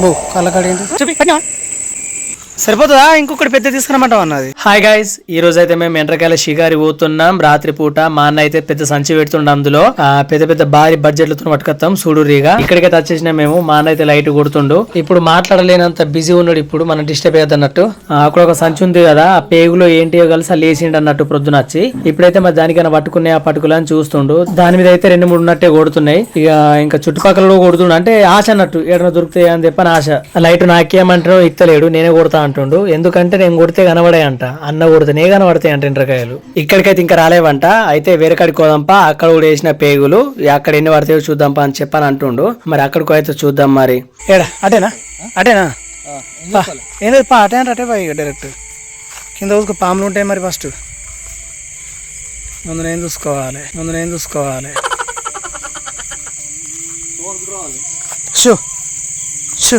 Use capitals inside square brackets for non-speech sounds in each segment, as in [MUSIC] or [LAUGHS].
బో కళ్ళకాడ ఏంటి చూపి పట్టినా సరిపోతుందా? ఇంకొకటి పెద్ద తీసుకురమ్మంటాం అన్నది? హాయ్ గైస్ ఈ రోజు అయితే మేము ఎండ్రకాయల షిగారి పోతున్నాం రాత్రి పూట మా అన్న అయితే పెద్ద సంచి పెడుతుండ అందులో. పెద్ద పెద్ద భారీ బడ్జెట్లతో పట్టుకొస్తాం సూడూరిగా. ఇక్కడికైతే వచ్చేసిన మేము మా అన్న అయితే లైట్ కొడుతుండు. ఇప్పుడు మాట్లాడలేనంత బిజీ ఉన్నాడు ఇప్పుడు మనం డిస్టర్బ్ అయ్యద్దు అన్నట్టు అక్కడ ఒక సంచి ఉంది కదా ఆ పేగులో ఏంటియో కలిసి అలా లేచిండు అన్నట్టు ప్రొద్దున వచ్చి. ఇప్పుడైతే మరి దానికైనా పట్టుకునే ఆ పట్టుకులని చూస్తుండు. దాని మీద అయితే రెండు మూడు ఉన్నట్టే కొడుతున్నాయి. ఇక ఇంకా చుట్టుపక్కల కూడా కొడుతుండు. అంటే ఆశ అన్నట్టు ఎక్కడ దొరుకుతాయి అని చెప్పని ఆశ. లైట్ నాకేమంటారో ఇత్తలేడు నేనే కొడతా అంటుండు. ఎందుకంటే నేను కొడితే కనబడే అంట అన్న కొడితేనే కనబడతాయి అంట ఎండ్రకాయలు. ఇక్కడికైతే ఇంకా రాలేవంట. అయితే వేరే కాడికి పోదాంపా. అక్కడ కూడా వేసిన పేగులు. అక్కడ ఎన్ని పడతాయో చూద్దాంపా అని చెప్పని అంటుండు. మరి అక్కడికి అయితే చూద్దాం మరి. ఏడా అటేనా? అటేనా. ఏం లేదు పా అటే అంటే అటే పా ఇక డైరెక్ట్ కింద ఊసుకు పాములు ఉంటాయి మరి ఫస్ట్ ముందు నేను చూసుకోవాలి. ముందు నేను చూసుకోవాలి. Shoe shoe.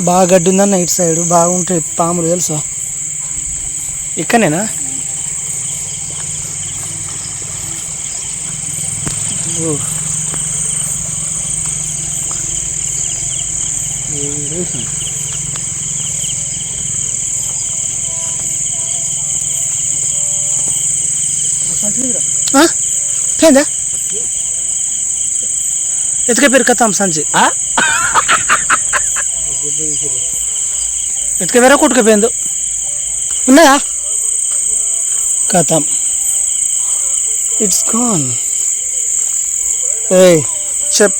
బాగా గడ్డి ఉందన్న ఇటు సైడ్? బాగుంటాయి పాములు తెలుసా? ఇక్కడనేనా? ఓ. ఆ? ఎత్తుకే పేరు కథం సంచి. ఎత్తుక వేరే ఉన్నాయా కథం. ఇట్స్ గాన్ ఏయ్ చెప్.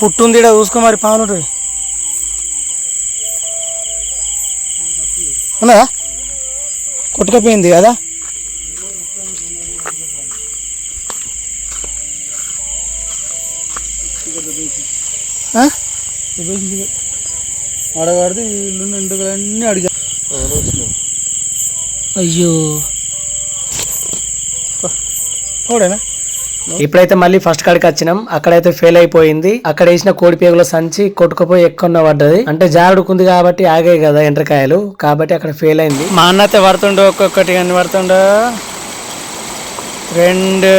పుట్టుంది ఇక్కడ చూసుకో మరి పావులు ఉంటుంది ఉన్నాయా కొట్టుకపోయింది కదా? ఆడగాడితే ఇల్లు ఇంటికలన్నీ అడిగా. అయ్యో. ఇప్పుడైతే మళ్ళీ ఫస్ట్ కాడికి వచ్చినాం. అక్కడైతే ఫెయిల్ అయిపోయింది. అక్కడ వేసిన కోడి పేగుల సంచి కొట్టుకుపోయి ఎక్కువ పడ్డది. అంటే జారుడుకుంది కాబట్టి ఆగాయి కదా ఎండ్రకాయలు. కాబట్టి అక్కడ ఫెయిల్ అయింది. మా అన్న అయితే పడుతుండో ఒక్కొక్కటి కానీ పడుతుండో రెండు.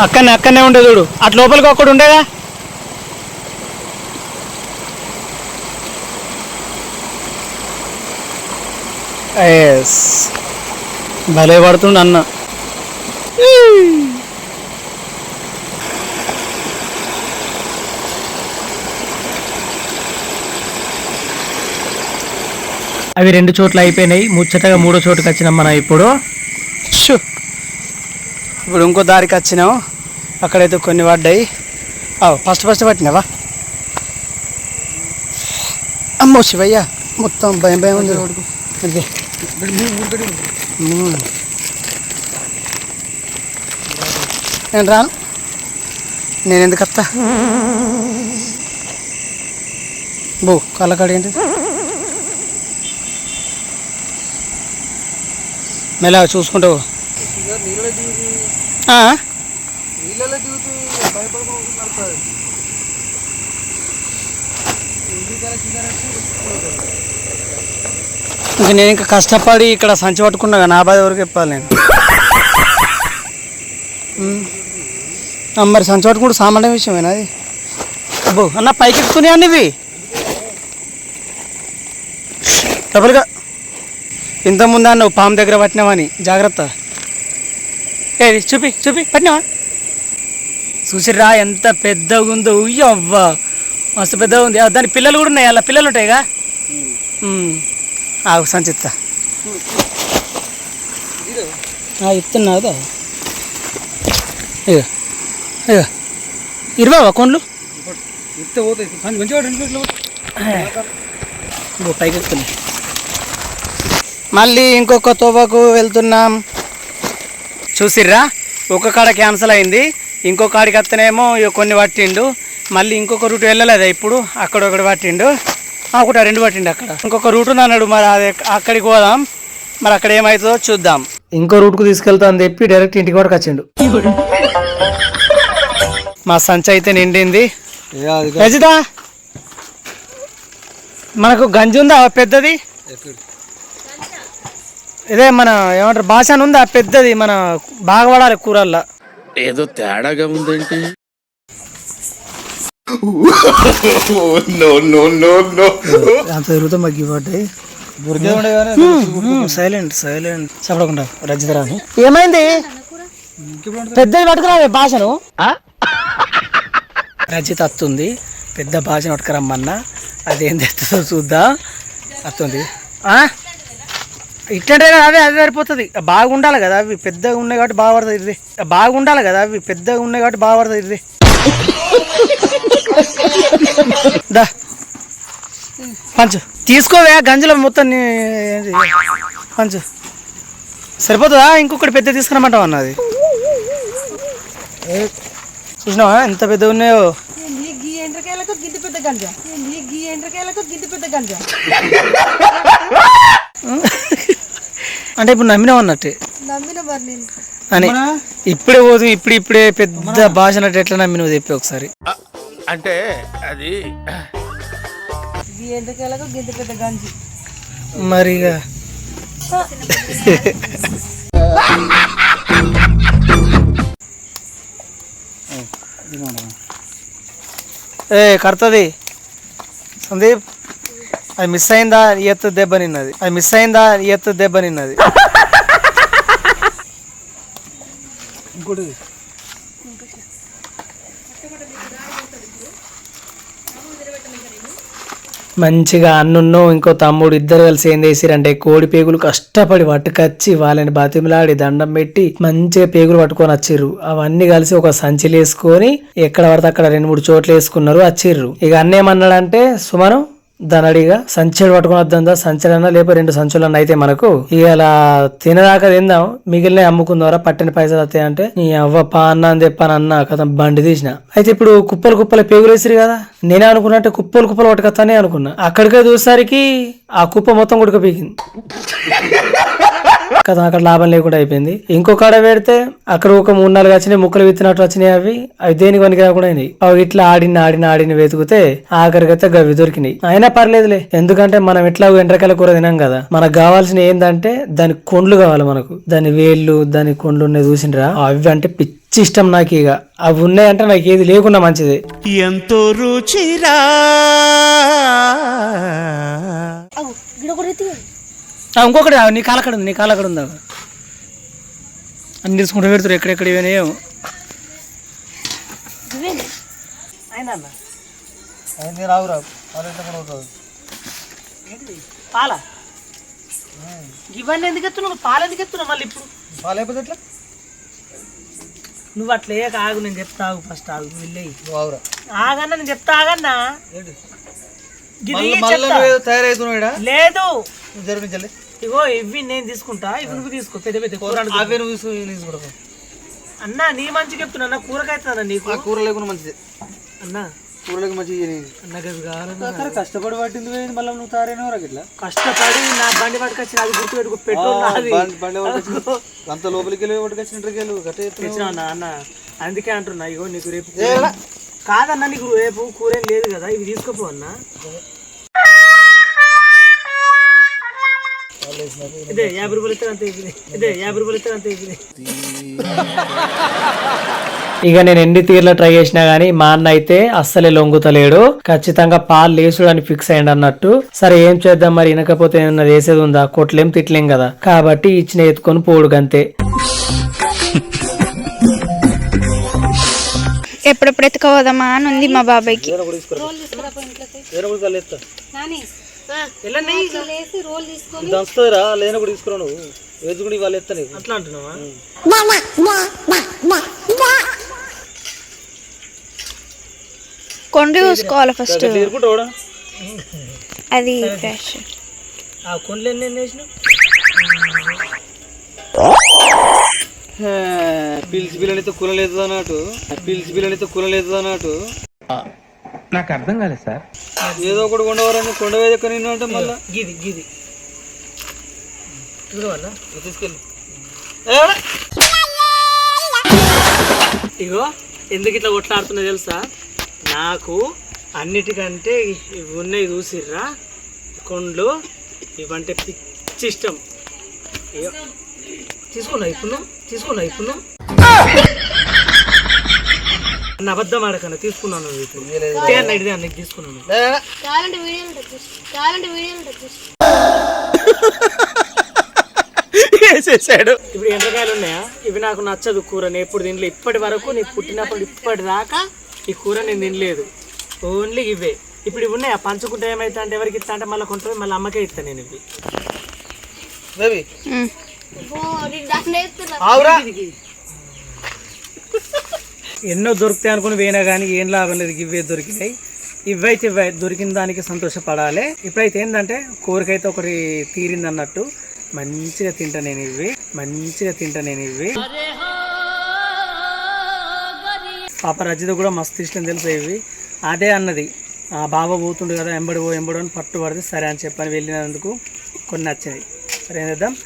అక్కడనే అక్కడనే ఉండే చూడు. అటు లోపలికి ఒక్కడు ఉండేగా ఎస్ భలే పడుతుండు అన్న. అవి రెండు చోట్ల అయిపోయినాయి. ముచ్చటగా మూడో చోటుకి వచ్చినాం మనం ఇప్పుడు. షూ. ఇప్పుడు ఇంకో దారికి వచ్చినాము అక్కడైతే కొన్ని పడ్డాయి. అవు ఫస్ట్ ఫస్ట్ పట్టినావా? అమ్మో శివయ్య మొత్తం భయం భయం ఉంది. రోడ్డు నేను రాను. నేను ఎందుకు వస్తా? బో కళ్ళకాడ ఏంటి? మెలా చూసుకుంటావు. ఇంక నేను ఇంకా కష్టపడి ఇక్కడ సంచి పట్టుకున్నా నా బాధ ఎవరికి చెప్పాలి నేను? మరి సంచి పట్టుకుంటూ సామాన్య విషయమేనా అది? అబ్బో అన్న పైకి ఎక్కుతున్నాయి అన్ని ఇవి. డబుల్గా ఇంత ముందు నువ్వు పాము దగ్గర పట్టినావని జాగ్రత్త. ఏది చూపి చూపి పట్టినావా? చూసిరా ఎంత పెద్దగా ఉందో ఉయ్య అవ్వా మస్తు పెద్దగా ఉంది ఆ, దాని పిల్లలు కూడా ఉన్నాయి? అలా పిల్లలు ఉంటాయిగా. ఆగు సంచిత్తా. ఇస్తున్నా ఇక ఇక ఇరవై కొండ్లు? పైకి మళ్ళీ ఇంకొక తోబకు వెళ్తున్నాం. చూసిర్రా? ఒక కాడ క్యాన్సిల్ అయింది ఇంకో కాడికి వస్తేనేమో కొన్ని పట్టిండు మళ్ళీ ఇంకొక రూట్ వెళ్ళలేదా ఇప్పుడు? అక్కడ ఒకటి పట్టిండు. ఆ, ఒకటి ఆ రెండు పట్టిండు అక్కడ. ఇంకొక రూట్ ఉంది అన్నాడు మరి అది అక్కడికి పోదాం మరి అక్కడ ఏమవుతుందో చూద్దాం. ఇంకో రూట్కు తీసుకెళ్తా అని చెప్పి డైరెక్ట్ ఇంటికి వరకు వచ్చిండు. మా సంచి అయితే నిండింది. రజిత! మనకు గంజి ఉందా? పెద్దది? ఇదే మన ఏమంటారు భాష అని ఉందా పెద్దది మన బాగా పడాలి కూరల్లో. ఏదో తేడాగా ఉందేంటి? అంత తిరుగుతా పడ్డాయి కానీ సైలెంట్ సైలెంట్. చెప్పకుండా రజిత రాని ఏమైంది పెద్దది పట్టుకురావే భాషను. రజిత అత్తుంది. పెద్ద భాషను పట్టుకురమ్మన్నా. అదేం తెస్తుందో చూద్దాం. అత్తుంది. ఆ? ఇట్లంటే కదా అదే అదే సరిపోతుంది. బాగుండాలి కదా అవి పెద్దగా ఉన్నాయి కాబట్టి బాగా పడుతుంది ఇది. బాగుండాలి కదా అవి పెద్దగా ఉన్నాయి కాబట్టి బాగా పడుతుంది ఇది. [LAUGHS] దా. పంచు. తీసుకోవే గంజలో మొత్తం? పంచు. సరిపోతుందా? ఇంకొకటి పెద్ద తీసుకురమ్మంటావు అన్నది చూసినావా? ఎంత పెద్ద ఉన్నాయో అంటే ఇప్పుడు నమ్మినావు అన్నట్టే. అని ఇప్పుడే పోదు ఇప్పుడు ఇప్పుడే పెద్ద భాష అన్నట్టు ఎట్లా నమ్మినవు చెప్పి ఒకసారి. అంటే అది గీ ఎండ్రకాయలకు గింత పెద్ద గంజి? మరి ఇక ఏ కడుతుంది సందీప్ అది మిస్ అయిందా? ఎత్తు దెబ్బ నిన్నది. అది మిస్ అయిందా? ఎత్తు దెబ్బ నిన్నది. ఇంకోటి మంచిగా అన్నున్నో ఇంకో తమ్ముడు ఇద్దరు కలిసి ఏం చేసిరంటే కోడి పేగులు కష్టపడి పట్టుకొచ్చి వాళ్ళని బతిమలాడి దండం పెట్టి మంచిగా పేగులు పట్టుకొని వచ్చిర్రు. అవన్నీ కలిసి ఒక సంచిలో వేసుకొని ఎక్కడ పడితే అక్కడ రెండు మూడు చోట్ల వేసుకున్నారు వచ్చిర్రు. ఇక అన్నేమన్నాడంటే సుమను దనడిగా సంచులు పట్టుకుని వద్దా సంచులన్నా లేకపోతే రెండు సంచులన్నా అయితే మనకు? ఇక అలా తినదాకా తిందాం. మిగిలిన అమ్ముకుందారా? పట్టిన పైసలు వస్తాయి అంటే? నీ అవ్వ పా అన్న అని చెప్పాను అన్న కదా బండి తీసిన. అయితే ఇప్పుడు కుప్పలు కుప్పలు పేగులు వేసిరు కదా? నేనే అనుకున్నట్టే కుప్పలు కుప్పలు పట్టుకొస్తానే అనుకున్నా. అక్కడికే చూసేసరికి ఆ కుప్ప మొత్తం కొడుకు పీకింది. కదా అక్కడ లాభం లేకుండా అయిపోయింది. ఇంకో కాడ పెడితే అక్కడ ఒక మూడు నాలుగు వచ్చినాయి ముక్కలు విత్తినట్టు వచ్చినాయి అవి. అవి దేనికి పనికి రాకుండా అయినాయి. అవి ఇట్లా ఆడిన ఆడిన ఆడిన వెతికితే ఆఖరికైతే గవి దొరికినాయి. అయినా పర్లేదులే. ఎందుకంటే మనం ఎట్లా ఎండ్రకాయల కూర తినాం కదా. మనకు కావాల్సిన ఏంటంటే దాని కొండ్లు కావాలి మనకు. దాని వేళ్ళు దాని కొండ్లు ఉన్నాయి చూసిండ్రా. అవి అంటే పిచ్చి ఇష్టం నాకు ఇక. అవి ఉన్నాయంటే నాకు ఏది లేకుండా మంచిది. ఎంతో రుచిరా. ఇంకొకటి నీ కాలక్కడ ఉంది నీ కాలక్కడ ఉందా అన్ని తీసుకుంటూ పెడతారు ఎక్కడెక్కడ ఇవన్నీ అయింది రావు రావు. పాల? ఇవన్నీ ఎందుకు ఎత్తున్నావు? పాలు ఎందుకు ఎత్తున్నావు మళ్ళీ ఇప్పుడు? పాలు అయిపోతే ఎట్లా? నువ్వు అట్లా ఏ ఆగు నేను చెప్తా ఆగు ఫస్ట్ ఆగు నువ్వు ఆవురా ఆగన్నా నేను చెప్తా ఆగన్నా. లేదు. ఇగో ఇవి నేను తీసుకుంటా ఇవి నువ్వు తీసుకో పెద్ద పెద్ద కూర. అవే నువ్వు తీసుకుంటా. అన్నా నీ మంచి చెప్తున్నా అన్న కూరకైతుందా నీకు? ఆ కూర లేకుండా మంచిది. అన్నా. కూర లేకుండా మంచిగా అన్న గది కావాలన్నా కష్టపడి పట్టింది మళ్ళీ నువ్వు తయారైన ఇట్లా? కష్టపడి నా బండి పట్టుకొచ్చి అది గుర్తు పెట్టుకో పెట్రోల్ అంత లోపలికి వెళ్ళి పట్టుకొచ్చిన ఇంటికి అన్న అన్న. అందుకే అంటున్నా ఇగో నీకు రేపు కాదన్నా నీకు రేపు కూర లేదు కదా ఇవి తీసుకోపో అన్న. ఇదే యాభై రూపాయలు ఇస్తే అంతే ఇది ఇదే యాభై రూపాయలు ఇస్తే అంతే ఇది ఇక నేను ఎన్ని తీర్ల ట్రై చేసినా గానీ మా అన్న అయితే అస్సలే లొంగుతలేడు. ఖచ్చితంగా పాలు లేసుడు అని ఫిక్స్ అయ్యండి అన్నట్టు. సరే ఏం చేద్దాం మరి? వినకపోతే ఏమన్నా వేసేది ఉందా? కొట్లేం తిట్లేం కదా. కాబట్టి ఇచ్చిన ఎత్తుకొని పోడు గంతే. ఎప్పుడెప్పుడు ఎత్తుకోవదమ్మా అని ఉంది మా బాబాయ్కి. నాని. లేసి రోల్ తీసుకొని దంచుతుందిరా లేనప్పుడు తీసుకురా నువ్వు. వేసుకుని వాళ్ళు ఎత్తా నీకు. అట్లా అంటున్నావా? కొండ చూసుకోవాలి ఫస్ట్ ఎదుర్కొంటావుడా అది ఫ్రెష్ ఆ కొండలు ఎన్ని ఎన్ని వేసినావు? పిలిచి పిల్లనితో కులలేదు అన్నట్టు పిలిచి పిల్లనితో కులలేదు అన్నట్టు నాకు అర్థం కాలేదు సార్. ఏదో ఒకటి కొండవరని కొండ వేదక్క నిన్ను అంటే మళ్ళా? గిది గిది. తీసుకెళ్ళి. ఇగో ఎందుకు ఇట్లా కొట్లాడుతున్నా తెలుసా? నాకు అన్నిటికంటే ఇవి ఉన్నాయి చూసిర్రా. కొండ్లు ఇవంటే పిచ్చి ఇష్టం. ఇగో. తీసుకున్నా ఇప్పుడు? తీసుకున్నా ఇప్పుడు? అన్న అబద్ధం ఆడకన్నా తీసుకున్నాను ఇప్పుడు. ఇదే తీసుకున్నాను. వేసేసాడు. ఇప్పుడు ఎండ్రకాయలు ఉన్నాయా? ఇవి నాకు నచ్చదు కూర. నేను ఎప్పుడు తినలేదు ఇప్పటి వరకు నీ పుట్టినప్పుడు ఇప్పటి దాకా ఈ కూర నేను తినలేదు. ఓన్లీ ఇవే. ఇప్పుడు ఇవి ఉన్నాయా? పంచుకుంటే ఏమైతే అంటే ఎవరికి ఇస్తా అంటే మళ్ళీ కొంటుంది మళ్ళీ అమ్మకే ఇస్తాను నేను ఇవి. బేబీ. ఉమ్. ఆవురా. ఎన్నో దొరుకుతాయి అనుకుని పోయినా కానీ ఏం లాభం లేదు. ఇవే దొరికినాయి. ఇవైతే ఇవే దొరికిన దానికి సంతోషపడాలి. ఇప్పుడైతే ఏంటంటే కోరికైతే ఒకటి తీరింది అన్నట్టు మంచిగా తింటా నేను ఇవి. మంచిగా తింటా నేను ఇవి. పాప రజిత కూడా మస్తు ఇష్టం తెలుసు ఇవి? అదే అన్నది. ఆ బాబా పోతుండు కదా ఎంబడి పో ఎంబడు అని పట్టు పడితే సరే అని చెప్పని వెళ్ళినందుకు కొన్ని నచ్చినాయి. సరే ఏం చేద్దాం?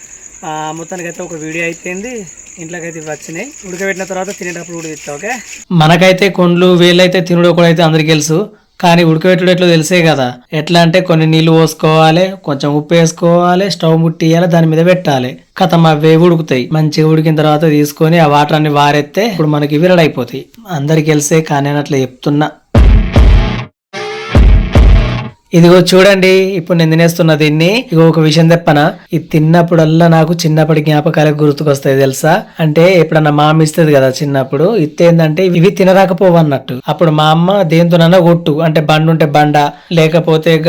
ఆ, మొత్తానికి అయితే ఒక వీడియో అయిపోయింది. ఇంట్లోకి అయితే ఇవి వచ్చినాయి. ఉడకబెట్టిన తర్వాత తినేటప్పుడు కూడా ఓకే? మనకైతే కొండ్లు వీళ్ళైతే తినడం కూడా అయితే అందరికి తెలుసు. కానీ ఉడకబెట్టడం ఎట్లా తెలిసే కదా. ఎట్లా అంటే కొన్ని నీళ్ళు పోసుకోవాలి కొంచెం ఉప్పు వేసుకోవాలి స్టవ్ ముట్టియాలి దాని మీద పెట్టాలి. కథం అవే ఉడుకుతాయి. మంచిగా ఉడికిన తర్వాత తీసుకొని ఆ వాటర్ అన్ని వారెత్తే ఇప్పుడు మనకి విరడైపోతాయి. అందరికి తెలిసే కానీ అట్లా చెప్తున్నా. ఇదిగో చూడండి ఇప్పుడు నేను తినేస్తున్న దీన్ని ఇగో ఒక విషయం చెప్పనా ఇది తిన్నప్పుడల్లా నాకు చిన్నప్పటి జ్ఞాపకాలకు గుర్తుకొస్తాయి తెలుసా? అంటే ఎప్పుడన్నా మా అమ్మ ఇస్తుంది కదా చిన్నప్పుడు ఇత్తేందంటే ఇవి తినరాకపోవన్నట్టు. అప్పుడు మా అమ్మ దేంతోనన్నా కొట్టు. అంటే బండ ఉంటే బండ లేకపోతే ఇక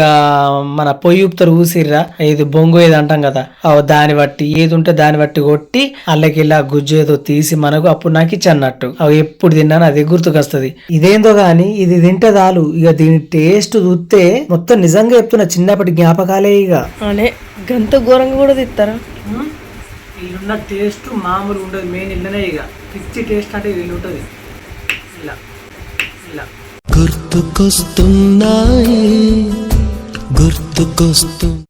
మన పొయ్యి ఉప్పుతారు ఊసిర్రా. ఇది బొంగు ఏది అంటాం కదా. ఆ దాన్ని బట్టి ఏది ఉంటే దాన్ని బట్టి కొట్టి అల్లకి ఇలా గుజ్జు ఏదో తీసి మనకు అప్పుడు నాకు ఇచ్చి అన్నట్టు అవి ఎప్పుడు తిన్నాను అది గుర్తుకొస్తది. ఇదేందో గాని ఇది తింటే చాలు. ఇక దీని టేస్ట్ చూస్తే మొత్తం నిజంగా చెప్తున్నా చిన్నప్పటి జ్ఞాపకాలే ఇక. అనే గంత ఘోరంగా కూడా తిత్తారా? ఇల్లున్న టేస్ట్ మామూలు ఉండదు మెయిన్ ఇల్లనే ఇక. పిచ్చి టేస్ట్ అంటే వీళ్ళు ఉంటుంది. ఇలా ఇలా. గుర్తుకొస్తున్నాయి గుర్తుకొస్తు